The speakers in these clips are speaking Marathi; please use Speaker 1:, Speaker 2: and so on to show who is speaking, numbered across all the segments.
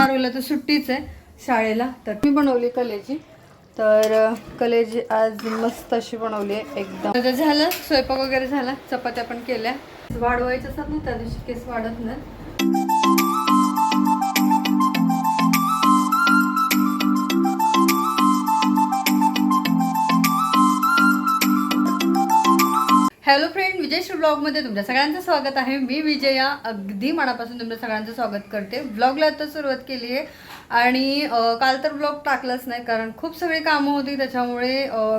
Speaker 1: आरोला तर सुट्टीच आहे शाळेला. तर मी बनवली कलेची. तर कलेची कलेजी आज मस्त अशी बनवली आहे एकदम. तर झालं स्वयंपाक वगैरे झाला चपात्या पण केल्या. वाढवायचं असतात ना त्या दिवशी केस वाढत नाही हॅलो फ्रेंड विजयश्री ब्लॉगमध्ये तुमच्या सगळ्यांचं स्वागत आहे. मी विजया अगदी मनापासून तुमच्या सगळ्यांचं स्वागत करते. ब्लॉगला आता सुरुवात केली आहे. आणि काल तर ब्लॉग टाकलाच नाही कारण खूप सगळी कामं होती त्याच्यामुळे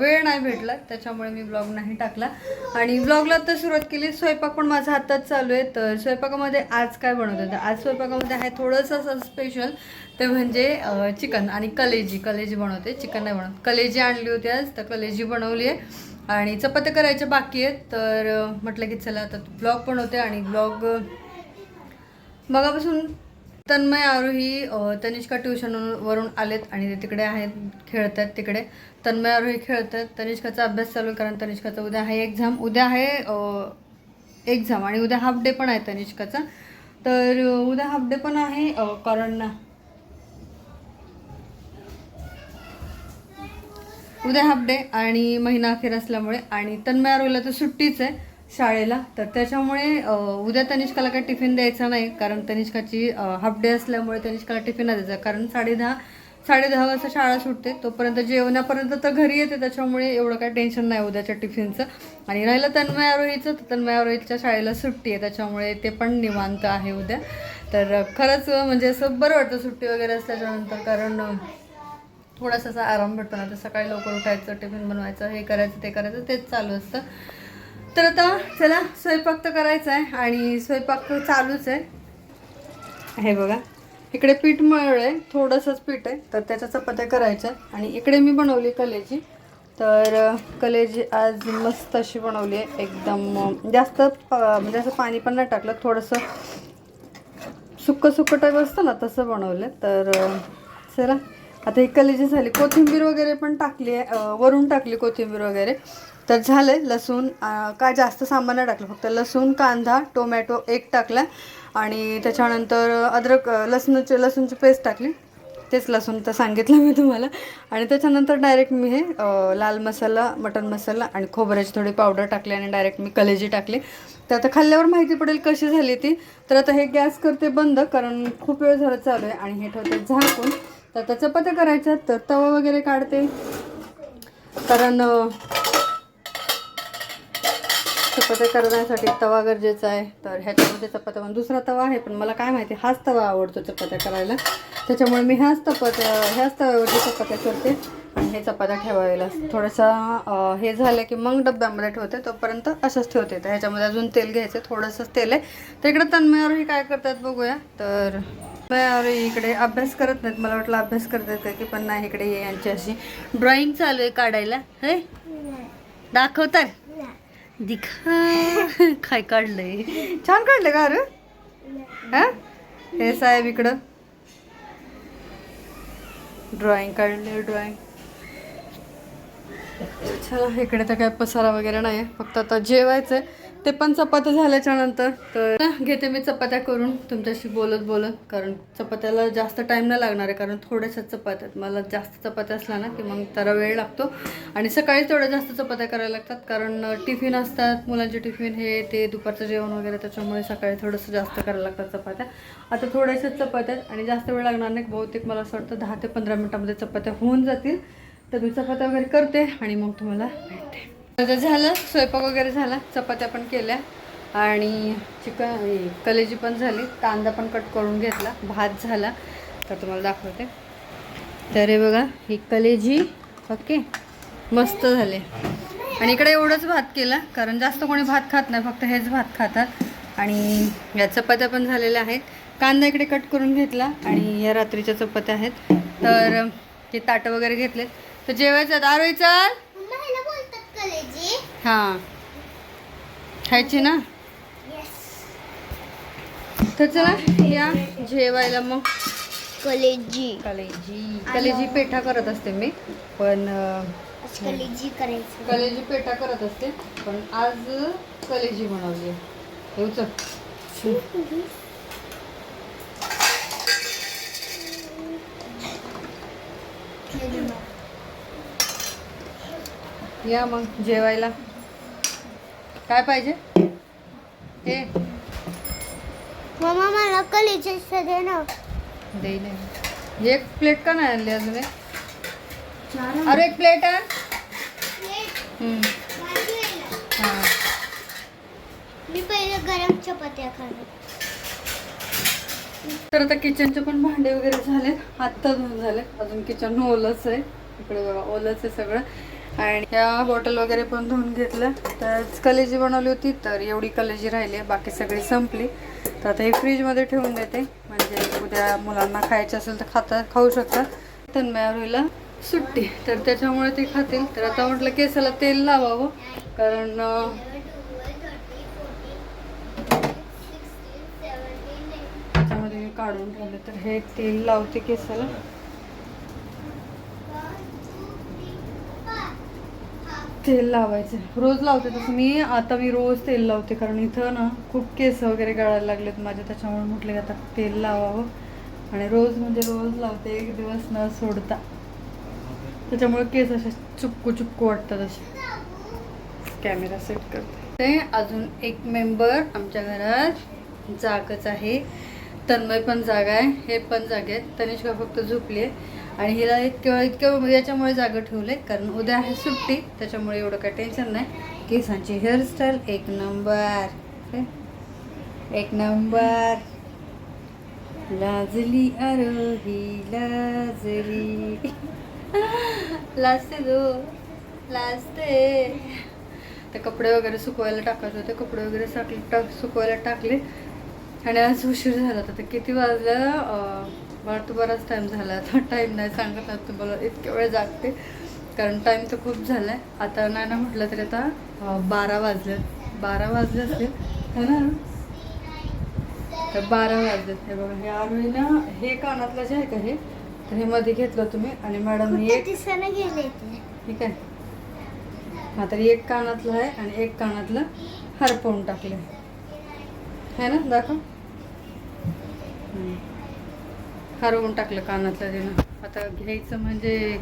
Speaker 1: वेळ नाही भेटला. त्याच्यामुळे मी ब्लॉग नाही टाकला. आणि ब्लॉगला आता सुरुवात केली. स्वयंपाक पण माझा हातात चालू आहे. तर स्वयंपाकामध्ये आज काय बनवत होतं? आज स्वयंपाकामध्ये आहे थोडंसं असं स्पेशल ते म्हणजे चिकन आणि कलेजी. कलेजी बनवते. चिकन नाही बनवत. कलेजी आणली होती आज तर कलेजी बनवली आहे. आणि चपात्या करायच्या बाकी आहेत. तर म्हटलं की चला आता ब्लॉग पण होते आणि ब्लॉग मगापासून तन्मय आरोही तनिष्का ट्युशनवरून आलेत आणि ते तिकडे आहेत खेळत आहेत तिकडे. तन्मय आरोही खेळतात. तनिष्काचा अभ्यास चालू आहे कारण तनिष्काचा उद्या आहे एक्झाम उद्या आहे एक्झाम आणि उद्या हाफ डे पण आहे तनिष्काचा. तर उद्या हाफ डे पण आहे कारण उद्या हाफ डे आणि महिना अखेर असल्यामुळे आणि तन्मया रोहिला तर सुट्टीच आहे शाळेला. तर त्याच्यामुळे उद्या तनिष्काला काही टिफिन द्यायचा नाही कारण तनिष्काची हाफ डे असल्यामुळे तनिष्काला टिफिन नाही द्यायचा. कारण साडे दहा साडे दहा वाजता शाळा सुटते. तोपर्यंत जेवण्यापर्यंत तर घरी येते. त्याच्यामुळे एवढं काही टेन्शन नाही उद्याच्या टिफिनचं आणि राहिलं तन्मयारोहीचं तर तन्मय शाळेला सुट्टी आहे. त्याच्यामुळे ते पण निवांत आहे उद्या. तर खरंच म्हणजे असं बरं वाटतं सुट्टी वगैरे असल्याच्यानंतर कारण थोडासा असा आराम भेटतो ना तर सकाळी लवकर उठायचं टिफिन बनवायचं हे करायचं ते करायचं तेच चालू असतं. तर आता चला स्वयंपाक तर करायचा आहे आणि स्वयंपाक चालूच आहे. हे बघा इकडे पीठ मळ आहे थोडंसंच पीठ आहे तर त्याच्या चपात्या करायच्या आणि इकडे मी बनवली कलेजी. तर कलेची कलेजी आज मस्त अशी बनवली आहे एकदम जास्त म्हणजे असं पाणी पण नाही टाकलं थोडंसं सुक्क सुक्क टाईप असतं ना तसं बनवलं तर चला आता एक कलेजी झाली. कोथिंबीर वगैरे पण टाकली आहे वरून टाकली कोथिंबीर वगैरे. तर झालंय लसूण काय जास्त सामान नाही टाकलं फक्त लसूण कांदा टोमॅटो एक टाकला. आणि त्याच्यानंतर अद्रक लसणाचे लसूणची पेस्ट टाकली. तेच लसूण तर सांगितलं मी तुम्हाला. आणि त्याच्यानंतर डायरेक्ट मी हे लाल मसाला मटन मसाला आणि खोबऱ्याची थोडी पावडर टाकली आणि डायरेक्ट मी कलेजी टाकली. तर आता खाल्ल्यावर माहिती पडेल कशी झाली ती. तर आता हे गॅस करते बंद कारण खूप वेळ झाला चालू आहे आणि हे ठेवते झाकून. तर त्या चपात्या करायच्या तर तवा वगैरे काढते. कारण अं, चपात्या करण्यासाठी तवा गरजेचा आहे. तर ह्याच्यामध्ये चपात्या पण दुसरा तवा आहे पण मला काय माहिती हाच तवा आवडतो चपात्या करायला. त्याच्यामुळे मी ह्याच चपात्या ह्याच तव्यावरती चपात्या करते. हे चपात्या ठेवायला थोडंसं हे झालं की मग डब्यामध्ये ठेवते तोपर्यंत असंच ठेवते. तर ह्याच्यामध्ये अजून तेल घ्यायचं थोडंसंच तेल आहे. तर इकडे तन्मयावरही काय करतात बघूया. तर अरे इकडे अभ्यास करत नाहीत. मला वाटलं अभ्यास करतात का की पण नाही इकडे ये यांची अशी ड्रॉइंग चालू आहे काढायला. हे? दाखवतात दिखा. काय काढलंय? छान काढलं का अरे? हा? हे साहेब इकडं. ड्रॉइंग काढले ड्रॉइंग. चला इकडे तर काय पसारा वगैरे नाही आहे फक्त आता जेवायचं आहे ते पण चपात्या झाल्याच्यानंतर. तर घेते मी चपात्या करून. तुमच्याशी बोलत बोलत कारण चपात्याला जास्त टाईम नाही लागणार आहे कारण थोड्याशाच चपात्या मला जास्त चपात्या असल्या ना की मग त्याला वेळ लागतो. आणि सकाळी थोड्या जास्त चपात्या करायला लागतात कारण टिफिन असतात मुलांचे टिफिन हे ते दुपारचं जेवण वगैरे त्याच्यामुळे सकाळी थोडंसं जास्त करायला लागतात चपात्या. आता थोड्याशाच चपात्या आहेत आणि जास्त वेळ लागणार नाही बहुतेक मला असं वाटतं दहा ते पंधरा मिनटामध्ये चपात्या होऊन जातील. तर मी चपात्या वगैरे करते आणि मग तुम्हाला भेटते. झालं स्वयंपाक वगैरे झाला चपात्या पण केल्या आणि चिकन कलेजी पण झाली. कांदा पण कट करून घेतला भात झाला. तर तुम्हाला दाखवते. तर हे बघा ही कलेजी ओके मस्त झाले. आणि इकडे एवढंच भात केला कारण जास्त कोणी भात खात नाही फक्त हेच भात खातात. आणि या चपात्या पण झालेल्या आहेत. कांदा इकडे कट करून घेतला आणि या रात्रीच्या चपात्या आहेत. तर ते ताटं वगैरे घेतलेत. तर जेवायचं आरोही चल. हां. खायची ना? तर चला या जेवायला मग.
Speaker 2: कलेजी.
Speaker 1: कलेजी. कलेजी पेठा करत असते मी पण
Speaker 2: कलेजी करायचं.
Speaker 1: कलेजी पेठा करत असते पण आज कलेजी बनवली आहे. येऊ चल.
Speaker 2: हे दे मला.
Speaker 1: या मग जेवायला. काय पाहिजे? हे.
Speaker 2: मम्मा मला कलेजी दे ना
Speaker 1: देईल एक प्लेट का नाही आणली अजून एक? अरे एक प्लेट आण. हम्म. हा.
Speaker 2: मी पहिले गरम चपात्या खाणार
Speaker 1: तर आता किचनचे पण भांडे वगैरे झाले आत्ता धुवून झाले अजून किचन ओलच आहे. इकडे बघा ओलच आहे सगळं. आणि ह्या बॉटल वगैरे पण धुवून घेतलं. तर कलेजी बनवली होती तर एवढी कलेजी राहिली आहे बाकी सगळी संपली. तर आता हे फ्रीजमध्ये ठेवून देते. म्हणजे उद्या मुलांना खायचं असेल तर खाता खाऊ शकतात तन्मयावरीला सुट्टी. तर त्याच्यामुळे ते खातील. तर आता म्हटलं केसाला तेल लावावं कारण त्याच्यामध्ये काढून ठेवलं. तर हे तेल लावते केसाला. तेल लावायचं रोज लावते तसं मी आता मी रोज तेल लावते कारण इथं ना खूप केस वगैरे गळायला लागलेत माझे त्याच्यामुळे म्हटले की आता तेल लावावं. आणि रोज म्हणजे रोज लावते एक दिवस न सोडता. त्याच्यामुळे केस असे चुपकू चुपकू वाटतात असे. कॅमेरा सेट करते. ते अजून एक मेंबर आमच्या घरात जागच आहे. तन्मय पण जागा आहे हे पण जागे आहेत तनिष्का फक्त झोपली आहे आणि हिला इतकं इतकं याच्यामुळे जागं ठेवले कारण उद्या आहे सुट्टी त्याच्यामुळे एवढं काही टेन्शन नाही. केसांची हेअरस्टाईल एक नंबर एक नंबर लाजली आरोही लाजली. लाजते दो लाजते. ते कपडे वगैरे सुकवायला टाकायचे होते कपडे वगैरे टाकले टाक सुकवायला टाकले. आणि आज उशीर झाला होता तर किती वाजलं? मला तर बराच टाईम झाला. आता टाईम नाही सांगत आता तुम्हाला. इतक्या वेळ जागते. कारण टाईम तर खूप झाला आहे आता नाही ना म्हटलं तरी आता बारा वाजले. बारा वाजले असतील. है ना? तर बारा वाजलेत. हे बघा हे आरोही ना हे कानातलं जे आहे का हे तर हे मध्ये घेतलं तुम्ही. आणि मॅडमनी
Speaker 2: कुठे
Speaker 1: एक
Speaker 2: ते?
Speaker 1: ठीक आहे. हा तर एक कानातलं आहे आणि एक कानातलं हरपवून टाकले है ना? दाखव. हरवून टाकलं कानातलं तिनं आता घ्यायचं म्हणजे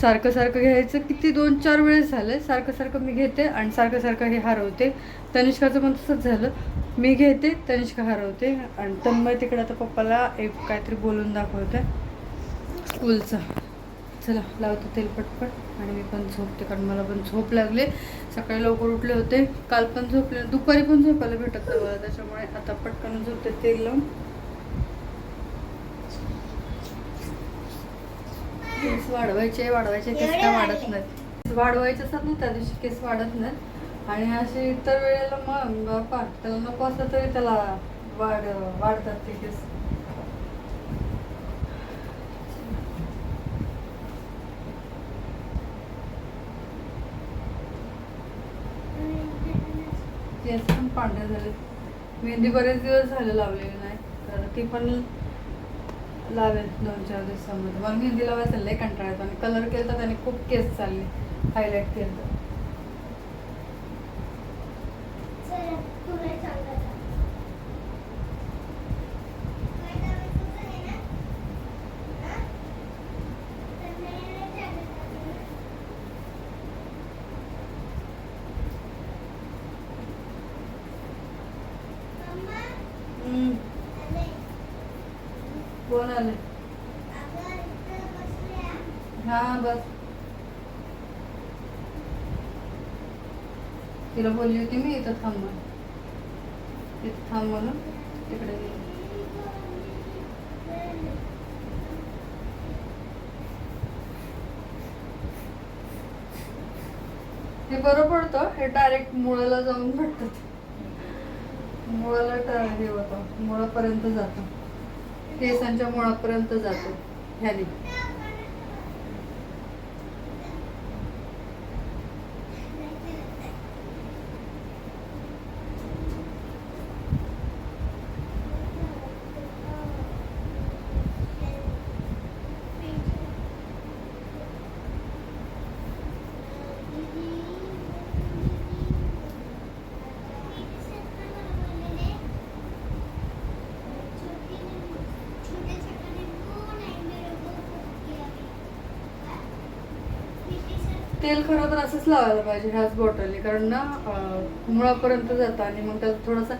Speaker 1: सारखं सारखं घ्यायचं किती दोन चार वेळेस झालं. सारखं सारखं मी घेते आणि सारखं सारखं हे हरवते. तनिष्काचं पण तसंच झालं. मी घेते तनिष्का हरवते आणि तन्मय तिकडे आता पप्पाला एक काहीतरी बोलून दाखवते. स्कूलचं. चला लावतो तेल पटपट आणि मी पण झोपते कारण मला पण झोप लागले. सकाळी लवकर उठले होते. काल पण झोपले. दुपारी पण झोपायला भेटत नाही मला त्याच्यामुळे आता पटकन झोपते तेल लावून. केस वाढवायचे वाढवायचे केस काय वाढत नाहीत. वाढवायचे असतात ना त्या दिवशी केस वाढत नाहीत. आणि असे इतर वेळेला मग बापा त्याला नको असलं तरी त्याला वाढ वाढतात ते केस. केस पण पांढरे झाले मेहंदी बरेच दिवस झाले लावलेली नाही तर ती पण लावेल दोन चार दिवसामध्ये. मग मेहंदी लावायचं लय कंटाळा येतो आणि कलर केला तर त्याने खूप केस चालले. हायलाईट केलं तर
Speaker 2: चला, तुला सांगायचं. काय करायचं आहे ना? हा? तर नाही सांगायचं. मम्मा,
Speaker 1: हम्म,
Speaker 2: आले.
Speaker 1: कोण आले हा बस तिला बोलली होती मी इथं थांब म्हणून. इथं थांब म्हणून तिकडे गेली. हे बरं पडतं हे डायरेक्ट मुळाला जाऊन भेटत मुळाला हे होतं मुळापर्यंत जातं केसांच्या मुळापर्यंत जातो ह्याने. तेल खरं तर असंच लावायला पाहिजे ह्याच बॉटलने कारण ना मुळापर्यंत जातं आणि मग त्याचा थोडासा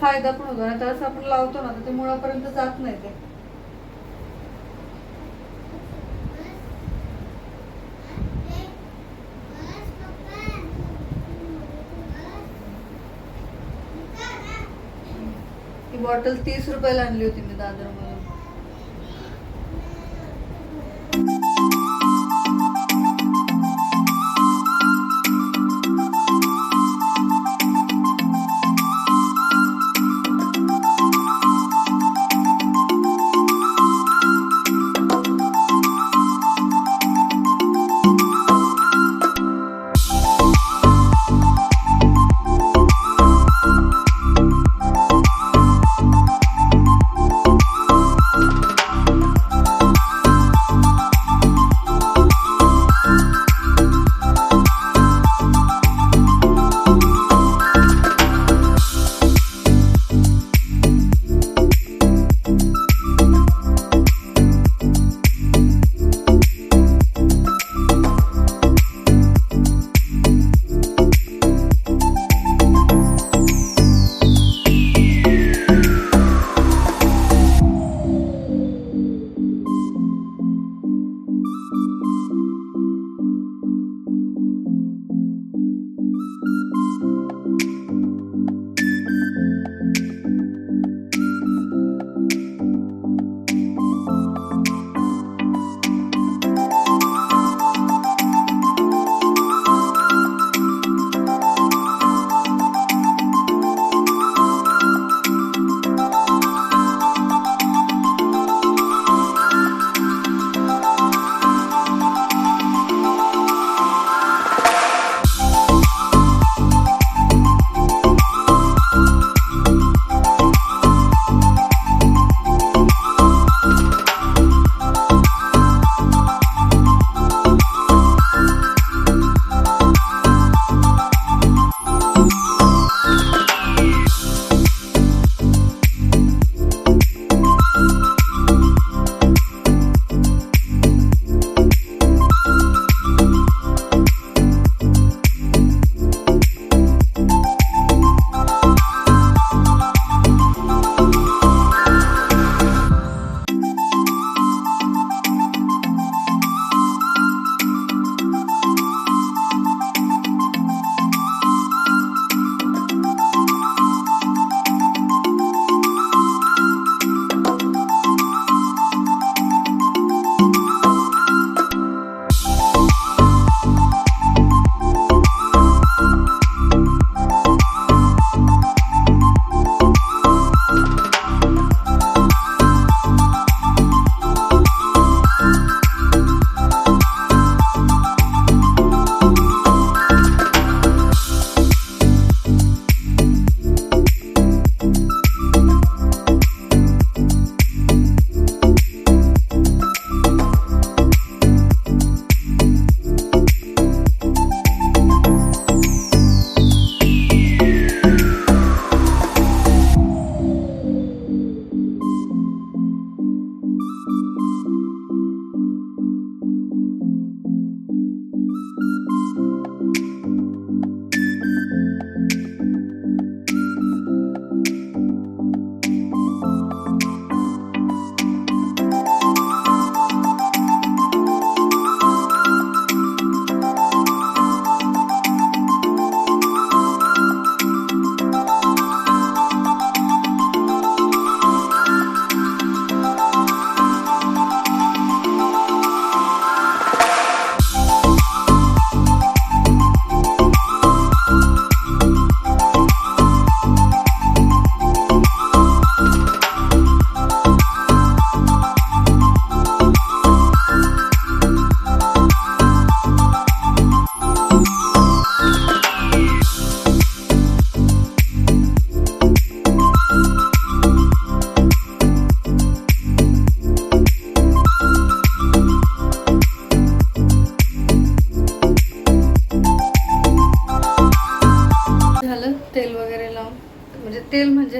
Speaker 1: फायदा पण होतो. आणि असं आपण लावतो ना तर ते मुळापर्यंत जात नाही ते. बॉटल तीस रुपयाला आणली होती मी दादरमध्ये.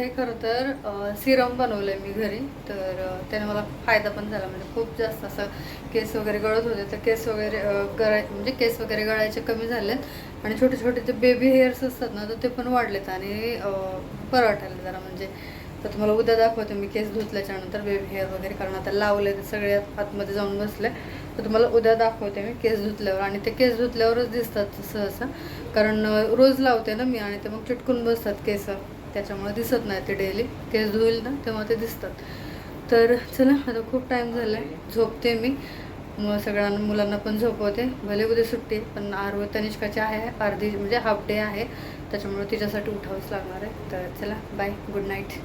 Speaker 1: हे खरं तर सिरम बनवलं आहे मी घरी. तर त्याने मला फायदा पण झाला. म्हणजे खूप जास्त असं केस वगैरे गळत होते. तर केस वगैरे गळाय म्हणजे केस वगैरे गळायचे कमी झालेत. आणि छोटे छोटे जे बेबी हेअर्स असतात ना तर ते पण वाढलेत. आणि बरं वाटायला जरा म्हणजे तर तुम्हाला उद्या दाखवते मी केस धुतल्याच्या नंतर बेबी हेअर वगैरे. कारण आता लावले ते सगळे आतमध्ये जाऊन बसले. तर तुम्हाला उद्या दाखवते मी केस धुतल्यावर. आणि ते केस धुतल्यावरच दिसतात सहसा कारण रोज लावते ना मी आणि ते मग चिटकून बसतात केस. त्याच्यामुळे दिसत नाही ते डेली केस धुईल ना तेव्हा ते दिसतात. तर चला आता खूप टाईम झाला. आहे झोपते मी. मग सगळ्यांना मुलांना पण झोपवते. भले उद्या सुट्टी आहे, पण आरव तनिष्काची आहे अर्धी म्हणजे हाफ डे आहे. त्याच्यामुळे तिच्यासाठी उठावंच लागणार आहे. तर चला बाय गुड नाईट